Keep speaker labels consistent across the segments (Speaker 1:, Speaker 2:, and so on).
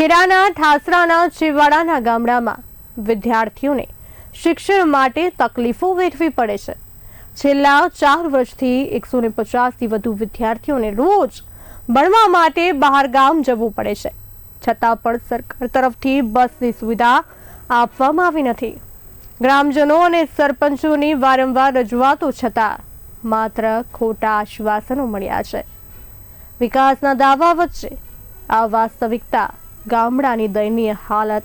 Speaker 1: ખેડાના ઠાસરાના ચીવાડાના ગામડામાં વિદ્યાર્થીઓને શિક્ષણ માટે તકલીફો વેઠવી પડે છે. છેલ્લા ચાર વર્ષથી એકસો ને પચાસથી વધુ વિદ્યાર્થીઓને રોજ ભણવા માટે બહાર ગામ જવું પડે છે. છતાં પણ સરકાર તરફથી બસની સુવિધા આપવામાં આવી નથી. ગ્રામજનો અને સરપંચોની વારંવાર રજૂઆતો છતાં માત્ર ખોટા આશ્વાસનો મળ્યા છે. વિકાસના દાવા વચ્ચે આ વાસ્તવિકતા ગામડાની દયનીય હાલત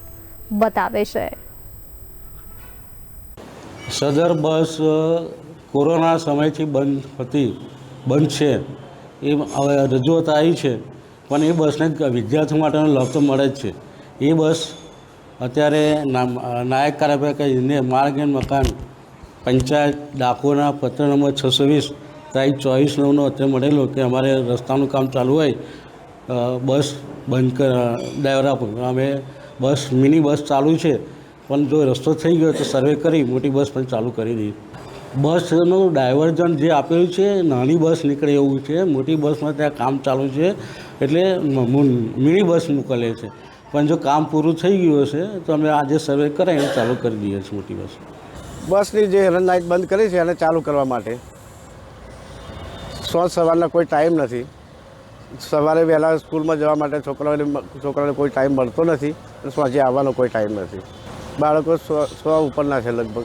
Speaker 1: બતાવે છે.
Speaker 2: સદર બસ કોરોના સમયથી બંધ હતી, બંધ છે. એ હવે રજૂઆત આવી છે, પણ એ બસને વિદ્યાર્થીઓ માટેનો લાભ તો મળે જ છે. એ બસ અત્યારે નાયક કાર્યપાલિકા માર્ગ એન્ડ મકાન, પંચાયત ડાકોરના પત્ર નંબર છસો વીસ, તારીખ ચોવીસ નવનો અત્યારે મળેલો કે અમારે રસ્તાનું કામ ચાલુ હોય બસ બંધ કર, ડ્રાઈવર આપો. અમે બસ, મિની બસ ચાલુ છે. પણ જો રસ્તો થઈ ગયો તો સર્વે કરી, મોટી બસ પણ ચાલુ કરી દઈએ. બસનું ડાયવર્ઝન જે આપેલું છે, નાની બસ નીકળે એવું છે. મોટી બસમાં ત્યાં કામ ચાલુ છે. એટલે મિની બસ મોકલે છે. પણ જો કામ પૂરું થઈ ગયું હશે, તો અમે આજે સર્વે કરાવીને ચાલુ કરી દઈએ છીએ મોટી બસ.
Speaker 3: બસની જે હેરન લાઇટ બંધ કરી છે એને ચાલુ કરવા માટે. સો સવારના કોઈ ટાઈમ નથી. સવારે વહેલા સ્કૂલમાં જવા માટે છોકરાઓને છોકરાઓને કોઈ ટાઈમ મળતો નથી અને સાંજે આવવાનો કોઈ ટાઈમ નથી. બાળકો સો સો ઉપરના છે લગભગ.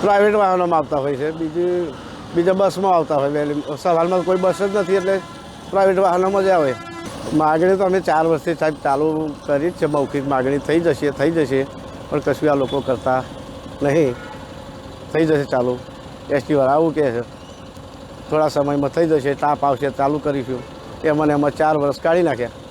Speaker 3: પ્રાઇવેટ વાહનોમાં આવતા હોય છે. બીજી, બીજા બસમાં આવતા હોય વહેલી, સવારમાં કોઈ બસ જ નથી એટલે પ્રાઇવેટ વાહનોમાં જ આવે. માગણી તો અમે ચાર વર્ષથી સાહેબ ચાલુ કરી જ છે. મૌખિક માગણી થઈ જશે થઈ જશે. પણ કશું આ લોકો કરતા નહીં. થઈ જશે ચાલુ. એસટીવાળા આવું કહે છે. થોડા સમયમાં થઈ જશે. તાપ આવશે. ચાલુ કરીશું. એમાં ને એમાં ચાર વર્ષ કાઢી નાખ્યા.